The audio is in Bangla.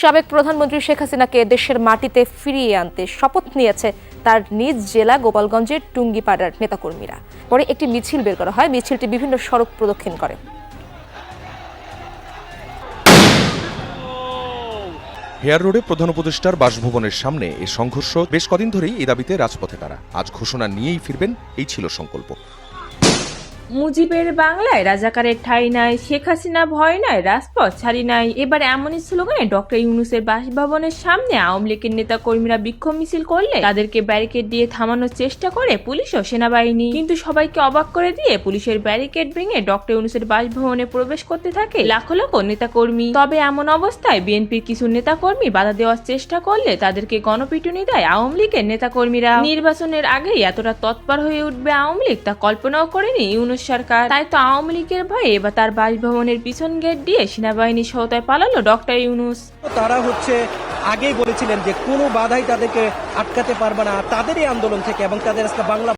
সাবেক প্রধানমন্ত্রী শেখ হাসিনাকে দেশের মাটিতে ফিরিয়ে আনতে শপথ নিয়েছে তার নিজ জেলা গোপালগঞ্জের টুঙ্গিপাড়ার নেতাকর্মীরা। পরে একটি মিছিল বের করা হয়, মিছিলটি বিভিন্ন সড়ক প্রদক্ষিণ করে। হেয়ার রোডে প্রধান উপদেষ্টার বাসভবনের সামনে এই সংঘর্ষ। বেশ কদিন ধরেই এই দাবিতে রাজপথে তারা। আজ ঘোষণা নিয়েই ফিরবেন, এই ছিল সংকল্প। মুজিবের বাংলায় রাজাকারের ঠাই নাই, শেখ হাসিনা ভয় নয় রাজপথ ছাড়ি নাই। এবার এমনই স্লোগানে ডক্টর ইউনুসের বাসভবনের সামনে আওয়ামী লীগের নেতা কর্মীরা বিক্ষোভ মিছিল করলে তাদেরকে ব্যারিকেড দিয়ে থামানোর চেষ্টা করে পুলিশ ও সেনাবাহিনী। কিন্তু সবাইকে অবাক করে দিয়ে পুলিশের ব্যারিকেড ভেঙে ডক্টর ইউনুসের বাসভবনে প্রবেশ করতে থাকে লাখো লাখো নেতাকর্মী। তবে এমন অবস্থায় বিএনপির কিছু নেতাকর্মী বাধা দেওয়ার চেষ্টা করলে তাদেরকে গণপিটুনি দেয় আওয়ামী লীগের নেতাকর্মীরা। নির্বাচনের আগেই এতটা তৎপর হয়ে উঠবে আওয়ামী লীগ তা কল্পনাও করেনি ইউনুস সরকার। তাই তো আওয়ামী লীগের ভয়ে এবার তার বাসভবনের পিছন গেট দিয়ে সেনাবাহিনী সহতায় পালালো ডক্টর ইউনুস। তারা হচ্ছে আগেই বলেছিলেন যে কোনো বাধাই তাদেরকে আটকাতে পারবে না। তাদেরই আন্দোলন থেকে এবং তাদের আজকে বাংলা